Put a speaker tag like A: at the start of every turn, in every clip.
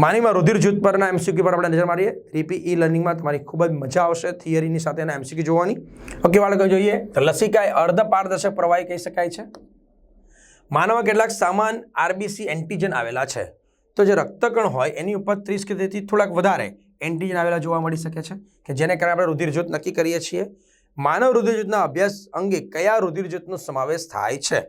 A: માનીમાં રુધિર જૂથ પરના એમસીક્યુ પર આપણે નજર મારીએ. રીપી લર્નિંગમાં તમારી ખૂબ જ મજા આવશે થિયરીની સાથે એના એમસીક્યુ જોવાની. ઓકે બાળકો જોઈએ. લસિકા એ અર્ધ પારદર્શક પ્રવાહી કહી શકાય છે. માનવમાં કેટલાક સામાન આરબીસી એન્ટીજન આવેલા છે. તો જે રક્તકણ હોય, એની ઉપર ત્રીસ કે તેથી થોડાક વધારે એન્ટીજન આવેલા જોવા મળી શકે છે, કે જેને કારણે આપણે રુધિર જૂથ નક્કી કરીએ છીએ. માનવ રુધિર જૂથના અભ્યાસ અંગે કયા રુધિર જૂથનો સમાવેશ થાય છે?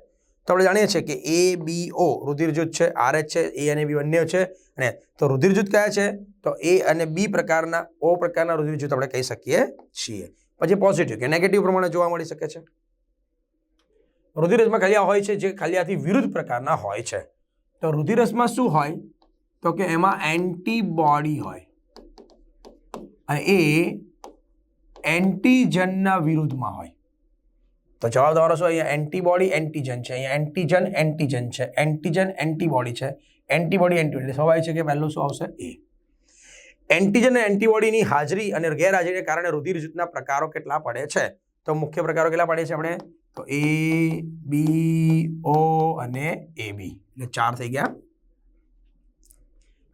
A: તો આપણે જાણીએ છીએ કે એ બી ઓ રુધિરજૂથ છે આર એચ છે એ અને બી બંને છે. અને તો રુધિરજૂથ કયા છે? તો એ અને બી પ્રકારના ઓ પ્રકારના રુધિર જૂથ આપણે કહી શકીએ છીએ. પછી પોઝિટિવ કે નેગેટિવ પ્રમાણે જોવા મળી શકે છે. રુધિરસમાં ખલિયા હોય છે, જે ખલિયાથી વિરુદ્ધ પ્રકારના હોય છે. તો રુધિરસમાં શું હોય? તો કે એમાં એન્ટીબોડી હોય. અને એ એન્ટીજનના વિરુદ્ધમાં હોય. તો જવાબ તમારો શું અહીંયા? એન્ટીબોડી એન્ટીજન છે. અહીંયા એન્ટીજન એન્ટીજન છે. એન્ટીજન એન્ટીબોડી છે. Antibody antibody. સ્વાભાવિક છે કે પહેલું શું આવશે? એ. એન્ટીજન અને એન્ટીબોડીની હાજરી અને ગેરહાજરીને કારણે રુધિર જૂથના પ્રકારો કેટલા પડે છે? તો મુખ્ય પ્રકારો કેટલા પડે છે આપણે? તો એ, બી, ઓ અને એ, બી. એટલે ચાર થઈ ગયા.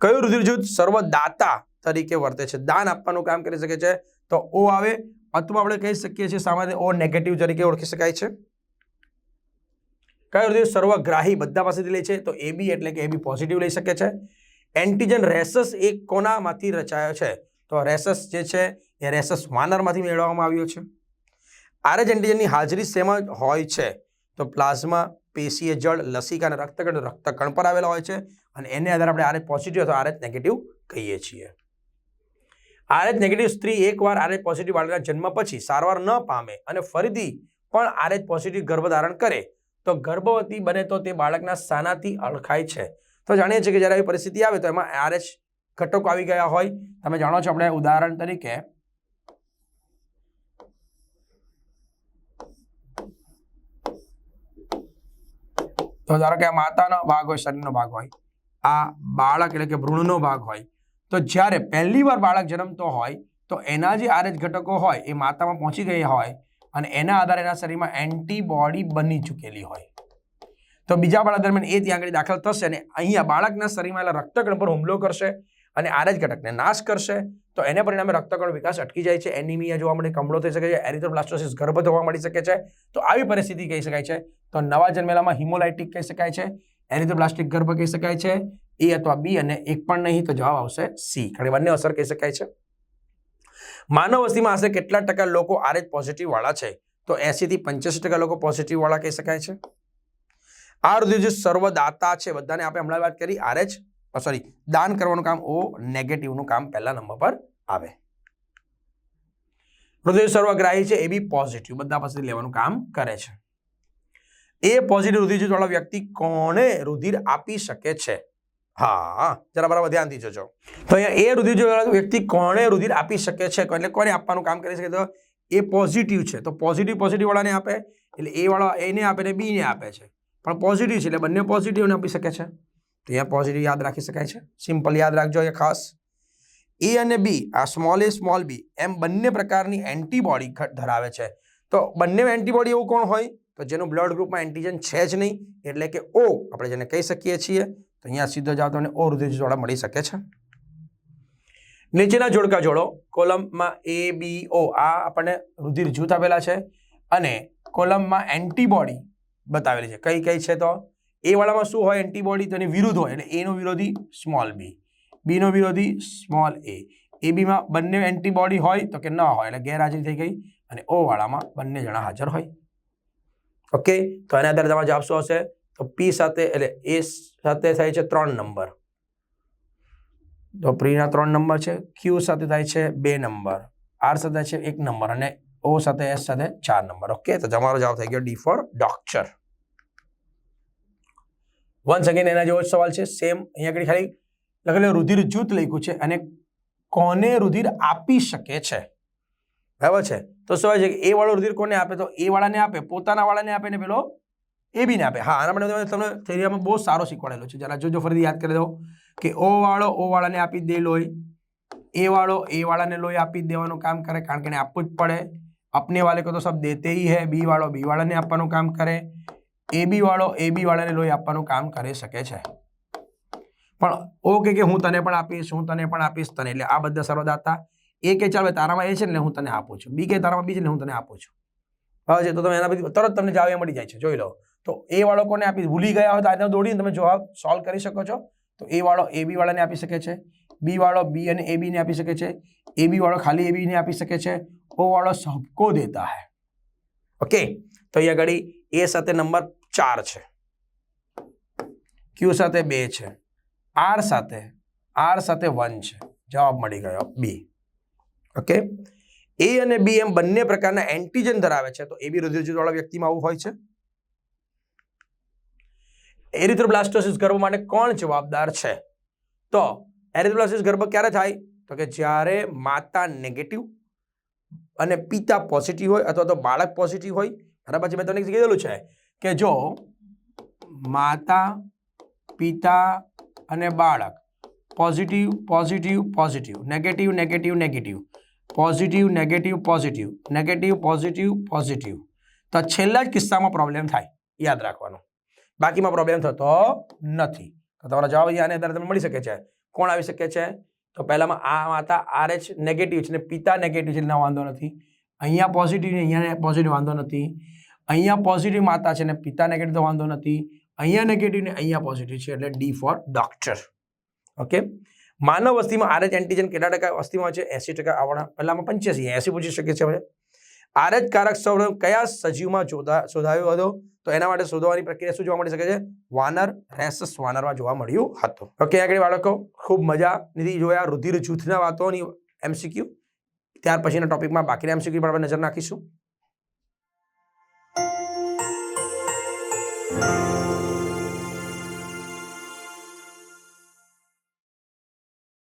A: કયું રુધિર જૂથ સર્વદાતા તરીકે વર્તે છે? દાન આપવાનું કામ કરી શકે છે. તો ઓ આવે અથવા આપણે કહી શકીએ છીએ સામાન્ય ઓ નેગેટિવ તરીકે ઓળખી શકાય છે. કયો રુધિર સર્વગ્રાહી બધા પાસેથી લે છે? તો એ બી એટલે કે એ બી પોઝિટિવ લઈ શકે છે. એન્ટીજન રેસસ એ કોનામાંથી રચાયો છે. તો રેસસ જે છે, એ રેસસ વાનરમાંથી મેળવવામાં આવ્યો છે. આરએચ એન્ટીજનની હાજરી શેમાં હોય છે? તો પ્લાઝમા, પેશીય જળ લસિકા અને રક્તકણ રક્તકણ પર આવેલા હોય છે. અને એને આધારે આપણે આરએચ પોઝિટિવ અથવા આરએચ નેગેટિવ કહીએ છીએ. આરએચ નેગેટિવ સ્ત્રી એકવાર આરએચ પોઝિટિવ બાળકના જન્મ પછી સારવાર ન પામે અને ફરીથી પણ આરએચ પોઝિટિવ ગર્ભધારણ કરે, તો ગર્ભવતી બને તો તે બાળકના સાનાથી અળખાય છે. તો જાણીએ છીએ કે જ્યારે આવી પરિસ્થિતિ આવે તો એમાં આરએચ ઘટકો આવી ગયા હોય. તમે જાણો છો આપણે ઉદાહરણ તરીકે તો ધારો કે આ માતાનો ભાગ હોય, શરીરનો ભાગ હોય, આ બાળક એટલે કે ભ્રૂણનો ભાગ હોય તો જ્યારે પહેલી વાર બાળક જન્મતો હોય, તો એના જે આરએચ ઘટકો હોય, એ માતામાં પહોંચી ગયા હોય અને એના આધારે એના શરીરમાં એન્ટીબોડી બની ચૂકેલી હોય. તો બીજા બાળક દરમિયાન એ ત્યાં આગળ દાખલ થશે અને અહીંયા બાળકના શરીરમાં આવેલા રક્તકણ પર હુમલો કરશે અને આરએચ ઘટકને નાશ કરશે. તો એને પરિણામે રક્તકણ વિકાસ અટકી જાય છે. એનિમિયા જોવા મળે, કમળો થઈ શકે છે એરિથ્રોપ્લાસ્ટોસિસ ગર્ભ થવા મળી શકે છે. તો આવી પરિસ્થિતિ કહી શકાય છે. તો નવા જન્મેલામાં હિમોલાઇટિક કહી શકાય છે એરિથ્રોપ્લાસ્ટિક ગર્ભ કહી શકાય છે એ અથવા બી અને એક પણ નહીં તો જવાબ આવશે સી કારણ કે બંને અસર કહી શકાય છે. માનવ વસ્તીમાં આશરે કેટલા ટકા લોકો આરએચ પોઝિટિવ વાળા છે? તો એસી થી પંચ્યાસી ટકા લોકો પોઝિટિવ વાળા કહી શકાય છે. આ રુધિર જે સર્વદાતા છે, બધાને આપણે હમણાં વાત કરી આરએચ સોરી દાન કરવાનું કામ ઓ નેગેટિવનું કામ પહેલા નંબર પર આવે. રુધિર સર્વગ્રાહી છે, એ બી પોઝિટિવ બધા પાસેથી લેવાનું કામ કરે છે. એ પોઝિટિવ રુધિર જૂથવાળા વ્યક્તિ કોણે રુધિર આપી શકે છે? હા, જરા બરાબર ધ્યાનથી જોજો તો અહીંયા એ રુધિર વ્યક્તિ કોણે રુધિર આપી શકે છે? એટલે કોને આપવાનું કામ કરી શકે તો એ પોઝિટિવ છે. તો પોઝિટિવ પોઝિટિવ વાળાને આપે, એટલે એ વાળા એને આપે ને બીને આપે છે. પણ પોઝિટિવ છે એટલે બંને પોઝિટિવને આપી શકે છે. તો અહીંયા પોઝિટિવ યાદ રાખી શકાય છે. સિમ્પલ યાદ રાખજો એ ખાસ. એ અને બી આ સ્મોલ એ સ્મોલ બી એમ બંને પ્રકારની એન્ટીબોડી ધરાવે છે. તો બંને એન્ટીબોડી એવું કોણ હોય? તો જેનું બ્લડ ગ્રુપમાં એન્ટીજન છે જ નહીં. એટલે કે ઓ આપણે જેને કહી શકીએ છીએ તો અહીંયા સીધો જાવ તમને ઓ રુધિર જોડા મળી શકે છે. નીચેના જોડકા જોડો, કોલમમાં એ બી ઓ આ આપણને રુધિર જૂથ આપેલા છે અને કોલમમાં એન્ટીબોડી બતાવેલી છે. કઈ કઈ છે તો? એ વાળામાં શું હોય? એન્ટીબોડી તો એની વિરુદ્ધ હોય એટલે એનો વિરોધી સ્મોલ બી બીનો વિરોધી સ્મોલ એ એ બીમાં બંને એન્ટીબોડી હોય તો કે ન હોય એટલે ગેરહાજરી થઈ ગઈ અને ઓ વાળામાં બંને જણા હાજર હોય. ઓકે? તો એના આધારે તમારો જવાબ શું હશે? તો પી સાથે એટલે એ સાથે થાય છે ત્રણ નંબર. તો પ્રીના ત્રણ નંબર છે ક્યુ સાથે થાય છે બે નંબર. આર સાથે થાય છે એક નંબર અને ઓ સાથે એસ સાથે ચાર નંબર. ઓકે તો તમારો જવાબ થઈ ગયો D for doctor one second એના જેવો જ સવાલ છે સેમ અહીંયા આગળ ખાલી લખેલું રુધિર જૂથ લખ્યું છે અને કોને રુધિર આપી શકે છે? બરાબર છે? તો શું હોય છે કે એ વાળો રુધિર કોને આપે? તો એ વાળાને આપે, પોતાના વાળાને આપે ને પેલો એ બીને આપે હા આના માટે તમને થેરિયામાં બહુ સારો શીખવાડેલો છે જરા જોજો ફરીથી યાદ કરી દો કે ઓ વાળો ઓ વાળાને આપી દે લોહી એ વાળો એ વાળાને લોહી આપી દેવાનું કામ કરે કારણ કે એને આપવું જ પડે अपने वाले को तो सब देते ही है બી વાળો બી વાળાને આપવાનું કામ કરે એ બી વાળો એ બી વાળાને લોહી આપવાનું કામ કરી શકે છે પણ ઓકે કે હું તને પણ આપીશ હું તને પણ આપીશ તને એટલે આ બધા સર્વદાતા એ કે ચાલ ભાઈ તારામાં એ છે ને હું તને આપું છું બી કે તારામાં બી છે ને હું તને આપું છું હવે છે તો તમે એના પછી તરત તમને જવાબ એ મળી જાય છે જોઈ લો તો એ બાળકોને આપી ભૂલી ગયા હોય તો આજે દોડીને તમે જવાબ સોલ્વ કરી શકો છો. તો એ વાળો એ બી વાળાને આપી શકે છે. બી વાળો બી અને એ બીને આપી શકે છે. એ બી વાળો ખાલી એ બીને આપી શકે છે. ઓ વાળો સબકો દેતા હૈ. ઓકે તો અહીંયા આગળ એ સાથે નંબર ચાર છે. ક્યુ સાથે બે છે. આર સાથે આર સાથે વન છે. જવાબ મળી ગયો બી ઓકે એ અને બી એમ બંને પ્રકારના એન્ટીજન ધરાવે છે. તો એ બી રુધિરજૂથવાળા વ્યક્તિમાં આવું હોય છે. એરિથ્રોબ્લાસ્ટોસિસ ગર્ભ માટે કોણ જવાબદાર છે? તો એરિથ્રોબ્લાસ્ટોસિસ ગર્ભ ક્યારે થાય? તો કે જ્યારે માતા નેગેટિવ અને પિતા પોઝિટિવ હોય અથવા તો બાળક પોઝિટિવ હોય અને પછી મેં તમને કીધેલું છે કે જો માતા, પિતા અને બાળક positive positive positive negative negative negative positive negative positive negative positive positive તો છેલ્લા જ કિસ્સામાં પ્રોબ્લેમ થાય. યાદ રાખવાનું. બાકીમાં પ્રોબ્લેમ થતો નથી. તો તમારો જવાબ અહીંયા આની અંદર તમને મળી શકે છે. કોણ આવી શકે છે? તો પહેલામાં આ માતા આર એચ નેગેટિવ છે ને પિતા નેગેટિવ છે એના વાંધો નથી. અહીંયા પોઝિટિવ ને અહીંયા પોઝિટિવ વાંધો નથી. અહીંયા પોઝિટિવ માતા છે ને પિતા નેગેટિવ તો વાંધો નથી. અહીંયા નેગેટિવ ને અહીંયા પોઝિટિવ છે એટલે ડી ફોર ડોક્ટર ઓકે માનવ વસ્તીમાં આરએચ એન્ટીજન કેટલા ટકા વસ્તીમાં છે? એસી ટકા આવવાના પહેલામાં પંચ્યાસી એસી પૂછી શકે છે હવે. આરએચ કારક કયા સજીવમાં શોધાયો હતો? તો એના માટે શોધવાની પ્રક્રિયા શું જોવા મળી શકે છે? વાનર, રેસસ વાનરમાં જોવા મળ્યું હતું. ઓકે આગળ બાળકો, ખૂબ મજા નીતિ જોયા રુધિર જૂથના વાતોની એમસીક્યુ ત્યાર પછીના ટોપિકમાં બાકીના એમસીક્યુ પર આપણે નજર નાખીશું.